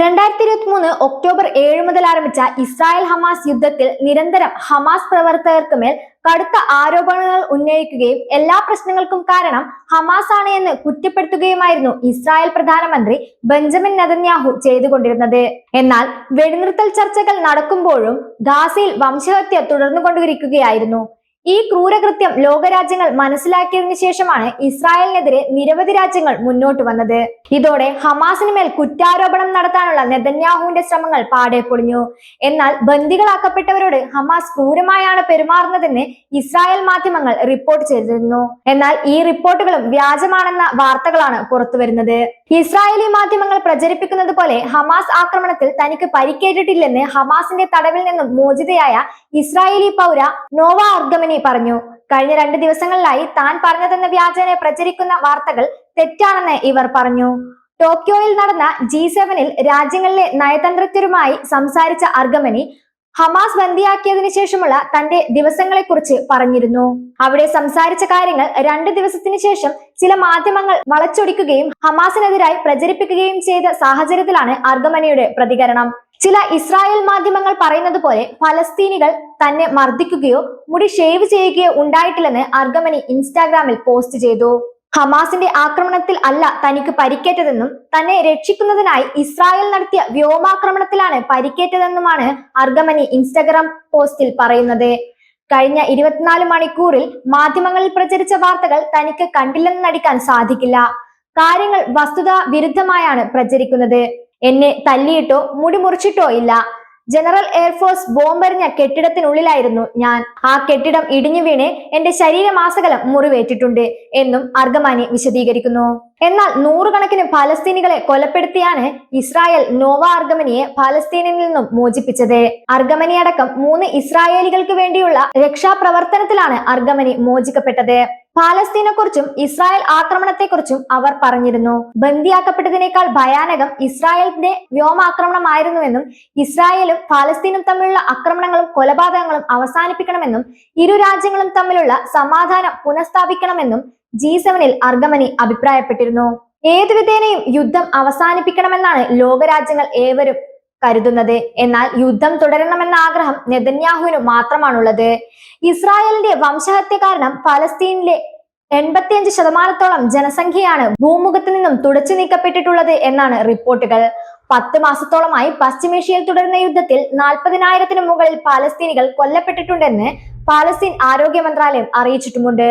രണ്ടായിരത്തി ഇരുപത്തി മൂന്ന് ഒക്ടോബർ ഏഴ് മുതൽ ആരംഭിച്ച ഇസ്രായേൽ ഹമാസ് യുദ്ധത്തിൽ നിരന്തരം ഹമാസ് പ്രവർത്തകർക്ക് മേൽ കടുത്ത ആരോപണങ്ങൾ ഉന്നയിക്കുകയും എല്ലാ പ്രശ്നങ്ങൾക്കും കാരണം ഹമാസ് ആണ് എന്ന് കുറ്റപ്പെടുത്തുകയുമായിരുന്നു ഇസ്രായേൽ പ്രധാനമന്ത്രി ബെഞ്ചമിൻ നെതന്യാഹു ചെയ്തുകൊണ്ടിരുന്നത്. എന്നാൽ വെടിനിർത്തൽ ചർച്ചകൾ നടക്കുമ്പോഴും ഗാസയിൽ വംശഹത്യ തുടർന്നുകൊണ്ടിരിക്കുകയായിരുന്നു. ഈ ക്രൂരകൃത്യം ലോകരാജ്യങ്ങൾ മനസ്സിലാക്കിയതിനു ശേഷമാണ് ഇസ്രായേലിനെതിരെ നിരവധി രാജ്യങ്ങൾ മുന്നോട്ട് വന്നത്. ഇതോടെ ഹമാസിന് മേൽ കുറ്റാരോപണം നടത്താനുള്ള നെതന്യാഹുവിന്റെ ശ്രമങ്ങൾ പാടെ പൊളിഞ്ഞു. എന്നാൽ ബന്ദികളാക്കപ്പെട്ടവരോട് ഹമാസ് ക്രൂരമായാണ് പെരുമാറുന്നതെന്ന് ഇസ്രായേൽ മാധ്യമങ്ങൾ റിപ്പോർട്ട് ചെയ്തിരുന്നു. എന്നാൽ ഈ റിപ്പോർട്ടുകളും വ്യാജമാണെന്ന വാർത്തകളാണ് പുറത്തുവരുന്നത് ഇസ്രായേലി മാധ്യമങ്ങൾ പ്രചരിപ്പിക്കുന്നത് പോലെ ഹമാസ് ആക്രമണത്തിൽ തനിക്ക് പരിക്കേറ്റിട്ടില്ലെന്ന് ഹമാസിന്റെ തടവിൽ നിന്നും മോചിതയായ ഇസ്രായേലി പൗര നോവ അർഗമനി പറഞ്ഞു. കഴിഞ്ഞ രണ്ട് ദിവസങ്ങളിലായി താൻ പറഞ്ഞതെന്ന വ്യാജനെ പ്രചരിക്കുന്ന വാർത്തകൾ തെറ്റാണെന്ന് ഇവർ പറഞ്ഞു. ടോക്കിയോയിൽ നടന്ന ജി സെവനിൽ രാജ്യങ്ങളിലെ നയതന്ത്രജ്ഞരുമായി സംസാരിച്ച അർഗമനി ഹമാസ് ബന്ദിയാക്കിയതിനു ശേഷമുള്ള തന്റെ ദിവസങ്ങളെക്കുറിച്ച് പറഞ്ഞിരുന്നു. അവിടെ സംസാരിച്ച കാര്യങ്ങൾ രണ്ട് ദിവസത്തിന് ശേഷം ചില മാധ്യമങ്ങൾ വളച്ചൊടിക്കുകയും ഹമാസിനെതിരായി പ്രചരിപ്പിക്കുകയും ചെയ്ത സാഹചര്യത്തിലാണ് അർഗമനിയുടെ പ്രതികരണം. ചില ഇസ്രായേൽ മാധ്യമങ്ങൾ പറയുന്നത് പോലെ ഫലസ്തീനികൾ തന്നെ മർദ്ദിക്കുകയോ മുടി ഷേവ് ചെയ്യുകയോ ഉണ്ടായിട്ടില്ലെന്ന് അർഗമനി ഇൻസ്റ്റാഗ്രാമിൽ പോസ്റ്റ് ചെയ്തു. ഹമാസിന്റെ ആക്രമണത്തിൽ അല്ല തനിക്ക് പരിക്കേറ്റതെന്നും തന്നെ രക്ഷിക്കുന്നതിനായി ഇസ്രായേൽ നടത്തിയ വ്യോമാക്രമണത്തിലാണ് പരിക്കേറ്റതെന്നുമാണ് അർഗമനി ഇൻസ്റ്റഗ്രാം പോസ്റ്റിൽ പറയുന്നത്. കഴിഞ്ഞ ഇരുപത്തിനാല് മണിക്കൂറിൽ മാധ്യമങ്ങളിൽ പ്രചരിച്ച വാർത്തകൾ തനിക്ക് കണ്ടില്ലെന്ന് നടിക്കാൻ സാധിക്കില്ല. കാര്യങ്ങൾ വസ്തുതാ വിരുദ്ധമായാണ് പ്രചരിക്കുന്നത്. എന്നെ തല്ലിയിട്ടോ മുടി മുറിച്ചിട്ടോ ഇല്ല. ജനറൽ എയർഫോഴ്സ് ബോംബെറിഞ്ഞ കെട്ടിടത്തിനുള്ളിലായിരുന്നു ഞാൻ. ആ കെട്ടിടം ഇടിഞ്ഞു വീണ് എന്റെ ശരീരമാസകലം മുറിവേറ്റിട്ടുണ്ട് എന്നും അർഗമാനി വിശദീകരിക്കുന്നു. എന്നാൽ നൂറുകണക്കിന് ഫലസ്തീനികളെ കൊലപ്പെടുത്തിയാണ് ഇസ്രായേൽ നോവ അർഗമനിയെ ഫലസ്തീനിൽ നിന്നും മോചിപ്പിച്ചത്. അർഗമനി അടക്കം മൂന്ന് ഇസ്രായേലികൾക്ക് വേണ്ടിയുള്ള രക്ഷാപ്രവർത്തനത്തിലാണ് അർഗമനി മോചിക്കപ്പെട്ടത്. പാലസ്തീനെ കുറിച്ചും ഇസ്രായേൽ ആക്രമണത്തെക്കുറിച്ചും അവർ പറഞ്ഞിരുന്നു. ബന്ദിയാക്കപ്പെട്ടതിനേക്കാൾ ഭയാനകം ഇസ്രായേലിന്റെ വ്യോമാക്രമണമായിരുന്നുവെന്നും ഇസ്രായേലും പാലസ്തീനും തമ്മിലുള്ള ആക്രമണങ്ങളും കൊലപാതകങ്ങളും അവസാനിപ്പിക്കണമെന്നും ഇരു രാജ്യങ്ങളും തമ്മിലുള്ള സമാധാനം പുനഃസ്ഥാപിക്കണമെന്നും ജി സെവനിൽ അർഗമനി അഭിപ്രായപ്പെട്ടിരുന്നു. ഏതുവിധേനയും യുദ്ധം അവസാനിപ്പിക്കണമെന്നാണ് ലോകരാജ്യങ്ങൾ ഏവരും കരുതുന്നത്. എന്നാൽ യുദ്ധം തുടരണമെന്ന ആഗ്രഹം നെതന്യാഹുവിന് മാത്രമാണുള്ളത്. ഇസ്രായേലിന്റെ വംശഹത്യ കാരണം ഫലസ്തീനിലെ എൺപത്തിയഞ്ച് ശതമാനത്തോളം ജനസംഖ്യയാണ് ഭൂമുഖത്ത് നിന്നും തുടച്ചു നീക്കപ്പെട്ടിട്ടുള്ളത് എന്നാണ് റിപ്പോർട്ടുകൾ. പത്ത് മാസത്തോളമായി പശ്ചിമേഷ്യയിൽ തുടരുന്ന യുദ്ധത്തിൽ നാൽപ്പതിനായിരത്തിനു മുകളിൽ പാലസ്തീനികൾ കൊല്ലപ്പെട്ടിട്ടുണ്ടെന്ന് പാലസ്തീൻ ആരോഗ്യ മന്ത്രാലയം അറിയിച്ചിട്ടുമുണ്ട്.